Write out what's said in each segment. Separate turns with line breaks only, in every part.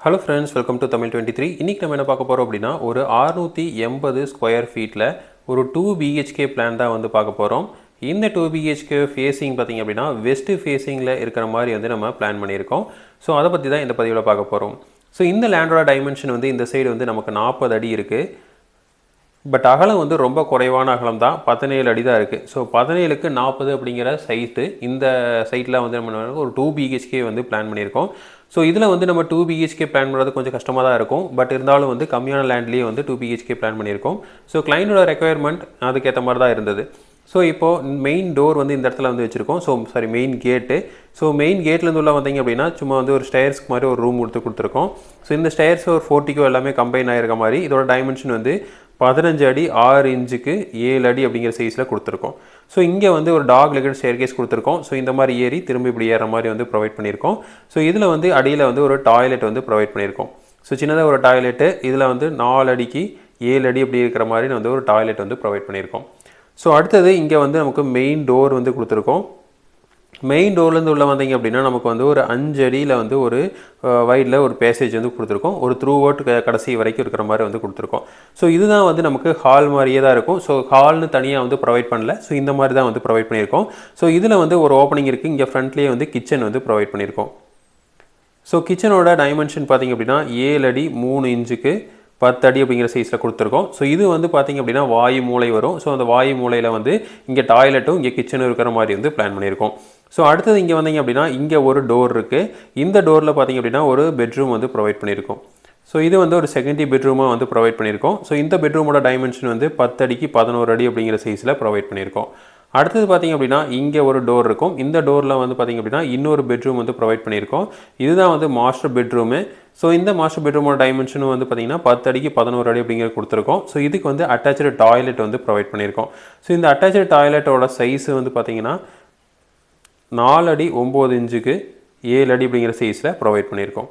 Hello friends welcome to Tamil twenty three இன்றைக்கி நம்ம என்ன பார்க்க போகிறோம் அப்படின்னா ஒரு அறுநூற்றி எண்பது ஸ்கொயர் ஃபீட்டில் ஒரு டூ பிஹெச்கே பிளான் தான் வந்து பார்க்க போகிறோம் இந்த டூ பிஹெச்கே ஃபேஸிங் பார்த்திங்க அப்படின்னா வெஸ்ட்டு ஃபேஸிங்கில் இருக்கிற மாதிரி வந்து நம்ம பிளான் பண்ணியிருக்கோம். ஸோ அதை பற்றி தான் இந்த பதிவில் பார்க்க போகிறோம் ஸோ இந்த லேண்டோட டைமென்ஷன் வந்து இந்த சைடு வந்து நமக்கு நாற்பது அடி இருக்குது பட் அகலம் வந்து ரொம்ப குறைவான அகலம் தான். பதினேழு அடி தான் இருக்குது ஸோ பதினேழுக்கு நாற்பது அப்படிங்கிற சைட்டு இந்த சைட்டில் வந்து நம்ம ஒரு டூ பிஹெச்கே வந்து பிளான் பண்ணியிருக்கோம். ஸோ இதில் வந்து நம்ம டூ பிஹெச்கே பிளான் பண்ணுறது கொஞ்சம் கஷ்டமாக தான் இருக்கும். பட் இருந்தாலும் வந்து கம்மியான லேண்ட்லேயே வந்து டூ பிஹெச்கே பிளான் பண்ணியிருக்கோம். ஸோ கிளைண்டோட ரெக்குயர்மெண்ட் அதுக்கேற்ற மாதிரி தான் இருந்தது. ஸோ இப்போது மெயின் டோர் வந்து இந்த இடத்துல வந்து வச்சுருக்கோம். So sorry main gate so main கேட்லேருந்து உள்ள வந்தீங்க அப்படின்னா சும்மா வந்து ஒரு ஸ்டேர்ஸ்க்கு மாதிரி ஒரு ரூம் கொடுத்து கொடுத்துருக்கோம். ஸோ இந்த ஸ்டேர்ஸ் ஒரு ஃபோர்ட்டிக்கோ எல்லாமே கம்பைன் ஆகிருக்க மாதிரி இதோட டைமென்ஷன் வந்து பதினஞ்சு அடி ஆறு இன்ச்சுக்கு ஏழு அடி அப்படிங்கிற சைஸில் கொடுத்துருக்கோம். ஸோ இங்கே வந்து ஒரு டாக் லெக்கட் ஸ்டேர்கேஸ் கொடுத்துருக்கோம். ஸோ இந்த மாதிரி ஏறி திரும்ப இப்படி ஏற மாதிரி வந்து ப்ரொவைட் பண்ணியிருக்கோம். ஸோ இதில் வந்து அடியில் வந்து ஒரு டாய்லெட் வந்து ப்ரொவைட் பண்ணியிருக்கோம். ஸோ சின்னதாக ஒரு டாய்லெட்டு இதில் வந்து நாலு அடிக்கு ஏழு அடி அப்படி இருக்கிற மாதிரி வந்து ஒரு டாய்லெட் வந்து ப்ரொவைட் பண்ணியிருக்கோம். ஸோ அடுத்தது இங்கே வந்து நமக்கு மெயின் டோர் வந்து கொடுத்துருக்கோம். மெயின் டோர்லேருந்து உள்ளே வந்தீங்க அப்படின்னா நமக்கு வந்து ஒரு அஞ்சு அடியில் வந்து ஒரு வைடில் ஒரு பேசேஜ் வந்து கொடுத்துருக்கோம். ஒரு த்ரூ அவுட் கடைசி வரைக்கும் இருக்கிற மாதிரி வந்து கொடுத்துருக்கோம். ஸோ இதுதான் வந்து நமக்கு ஹால் மாதிரியே தான் இருக்கும். ஸோ ஹால்னு தனியாக வந்து ப்ரொவைட் பண்ணல. ஸோ இந்த மாதிரி தான் வந்து ப்ரொவைட் பண்ணியிருக்கோம். ஸோ இதில் வந்து ஒரு ஓப்பனிங் இருக்குது இங்கே ஃப்ரண்ட்லேயே வந்து கிச்சன் வந்து ப்ரொவைட் பண்ணியிருக்கோம். ஸோ கிச்சனோட டைமென்ஷன் பார்த்திங்க அப்படின்னா ஏழு அடி மூணு இன்ச்சுக்கு பத்து அடி அப்படிங்கிற சைஸில் கொடுத்துருக்கோம். ஸோ இது வந்து பார்த்திங்க அப்படின்னா வாயு மூளை வரும். ஸோ அந்த வாயு மூலையில் வந்து இங்கே டாய்லெட்டும் இங்கே கிச்சனும் இருக்கிற மாதிரி வந்து பிளான் பண்ணியிருக்கோம். ஸோ அடுத்தது இங்கே வந்தீங்க அப்படின்னா இங்கே ஒரு டோர் இருக்குது இந்த டோரில் பார்த்திங்க அப்படின்னா ஒரு பெட்ரூம் வந்து ப்ரொவைட் பண்ணியிருக்கோம். ஸோ இது வந்து ஒரு செகண்டரி பெட்ரூமாக வந்து ப்ரொவைட் பண்ணியிருக்கோம். ஸோ இந்த பெட்ரூமோட டைமென்ஷன் வந்து பத்து அடிக்கு பதினோரு அடி அப்படிங்கிற சைஸில் ப்ரொவைட் பண்ணியிருக்கோம். அடுத்தது பார்த்திங்க அப்படின்னா இங்கே ஒரு டோர் இருக்கும். இந்த டோரில் வந்து பார்த்திங்க அப்படின்னா இன்னொரு பெட்ரூம் வந்து ப்ரொவைட் பண்ணியிருக்கோம். இதுதான் வந்து மாஸ்டர் பெட்ரூமு ஸோ இந்த மாஸ்டர் பெட்ரூமோட டைமென்ஷனும் வந்து பார்த்திங்கன்னா பத்து அடிக்கு பதினோரு அடி அப்படிங்கிற கொடுத்துருக்கோம். ஸோ இதுக்கு வந்து அட்டாச்சு டாய்லெட் வந்து ப்ரொவைட் பண்ணியிருக்கோம். ஸோ இந்த அட்டாச்சு டாய்லெட்டோட சைஸ் வந்து பார்த்திங்கன்னா நாலு அடி ஒம்பது இன்ச்சுக்கு ஏழு அடி அப்படிங்கிற சைஸில் ப்ரொவைட் பண்ணியிருக்கோம்.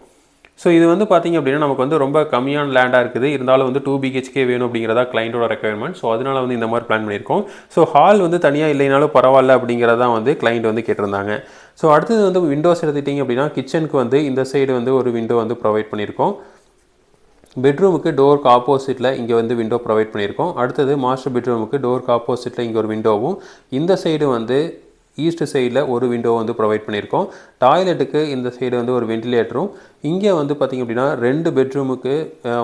ஸோ இது வந்து பார்த்திங்க அப்படின்னா நமக்கு வந்து ரொம்ப கம்மியான லேண்டாக இருக்குது. இருந்தாலும் வந்து டூ பிஹெச்கே வேணும் அப்படிங்கிறதா கிளைண்ட்டோட ரெக்குயர்மெண்ட் ஸோ அதனால் வந்து இந்த மாதிரி பிளான் பண்ணியிருக்கோம். ஸோ ஹால் வந்து தனியாக இல்லைனாலும் பரவாயில்ல அப்படிங்கிறதான் வந்து கிளைண்ட் வந்து கேட்டிருந்தாங்க. ஸோ அடுத்தது வந்து விண்டோஸ் எடுத்துட்டிங்க அப்படின்னா கிச்சனுக்கு வந்து இந்த சைடு வந்து ஒரு விண்டோ வந்து ப்ரொவைட் பண்ணியிருக்கோம். பெட்ரூமுக்கு டோருக்கு ஆப்போசிட்டில் இங்கே வந்து விண்டோ ப்ரொவைட் பண்ணியிருக்கோம். அடுத்தது மாஸ்டர் பெட்ரூமுக்கு டோருக்கு ஆப்போசிட்டில் இங்கே ஒரு விண்டோவும் இந்த சைடு வந்து ஈஸ்ட் சைடில் ஒரு விண்டோ வந்து ப்ரொவைட் பண்ணியிருக்கோம். டாய்லெட்டுக்கு இந்த சைடு வந்து ஒரு வென்டிலேட்டரும் இங்கே வந்து பார்த்திங்க அப்படின்னா ரெண்டு பெட்ரூமுக்கு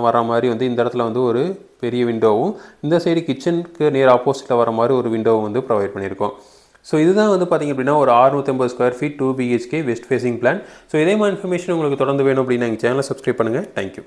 வர மாதிரி வந்து இந்த இடத்துல வந்து ஒரு பெரிய விண்டோவும் இந்த சைடு கிச்சனுக்கு நியர் ஆப்போசிட்டில் வர மாதிரி ஒரு விண்டோவும் வந்து ப்ரொவைட் பண்ணியிருக்கோம். ஸோ இதுதான் வந்து பார்த்திங்க அப்படின்னா ஒரு அறுநூற்றம்பது square feet two BHK west facing plan so இதே மாதிரி இன்ஃபர்மேஷன் உங்களுக்கு தொடர்ந்து வேணும் அப்படின்னா எங்கள் சேனலை சப்ஸ்கிரைப் பண்ணுங்கள் தேங்க்யூ